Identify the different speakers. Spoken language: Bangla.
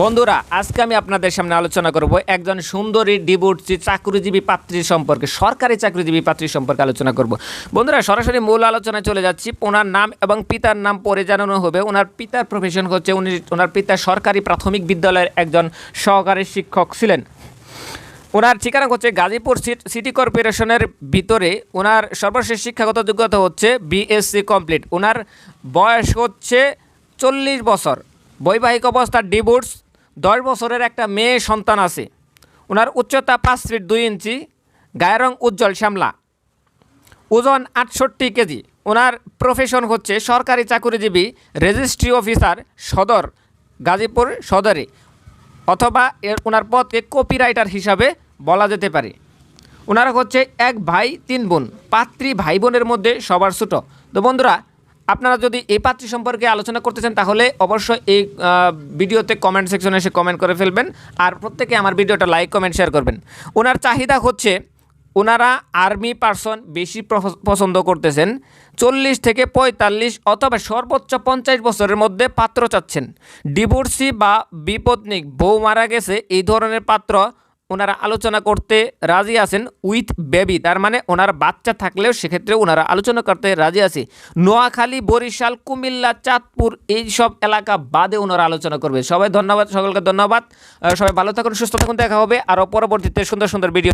Speaker 1: বন্ধুরা, আজকে আমি আপনাদের সামনে আলোচনা করব একজন সুন্দরী ডিভোর্সি চাকরিজীবী পাত্রী সম্পর্কে, সরকারি চাকরিজীবী পাত্রী সম্পর্কে আলোচনা করব। বন্ধুরা, সরাসরি মূল আলোচনায় চলে যাচ্ছি। ওনার নাম এবং পিতার নাম পরে জানানো হবে। ওনার পিতার প্রফেশন হচ্ছে উনি, ওনার পিতা সরকারি প্রাথমিক বিদ্যালয়ের একজন সহকারী শিক্ষক ছিলেন। ওনার ঠিকানা হচ্ছে গাজীপুর সিট- কর্পোরেশনের ভিতরে। ওনার সর্বশেষ শিক্ষাগত যোগ্যতা হচ্ছে বিএসসি কমপ্লিট ওনার বয়স হচ্ছে চল্লিশ বছর। বৈবাহিক অবস্থার ডিভোর্স দশ বছরের একটা মেয়ে সন্তান আছে। ওনার উচ্চতা পাঁচ ফিট দুই ইঞ্চি, গায়ের রং উজ্জ্বল, শ্যামলা। ওজন আটষট্টি কেজি। ওনার প্রফেশন হচ্ছে সরকারি চাকরিজীবী রেজিস্ট্রি অফিসার সদর, গাজীপুর সদরে। অথবা এর ওনার পদকে কপিরাইটার হিসাবে বলা যেতে পারে। ওনারা হচ্ছে এক ভাই, তিন বোন। পাত্রী ভাই বোনের মধ্যে সবার ছোটো। তো বন্ধুরা আপনারা যদি এই পাত্রী সম্পর্কে আলোচনা করতে চান, তাহলে অবশ্যই এই ভিডিওতে কমেন্ট সেকশনে এসে কমেন্ট করে ফেলবেন আর প্রত্যেকে আমার ভিডিওটা লাইক কমেন্ট শেয়ার করবেন। ওনার চাহিদা হচ্ছে ওনারা আর্মি পার্সন বেশি পছন্দ করতেছেন, চল্লিশ থেকে পঁয়তাল্লিশ অথবা সর্বোচ্চ পঞ্চাশ বছরের মধ্যে পাত্র চাচ্ছেন। ডিভোর্সি বা বিপত্নিক বউ মারা গেছে, এই ধরনের পাত্র ওনারা আলোচনা করতে রাজি আছেন উইথ বেবি। তার মানে ওনার বাচ্চা থাকলেও সেক্ষেত্রে ওনারা আলোচনা করতে রাজি আছে। নোয়াখালী, বরিশাল, কুমিল্লা, চাঁদপুর এই সব এলাকা বাদে ওনারা আলোচনা করবে। সবাই ধন্যবাদ, সকলকে ধন্যবাদ। সবাই ভালো থাকুন, সুস্থ থাকুন, দেখা হবে আরও পরবর্তীতে সুন্দর সুন্দর ভিডিও।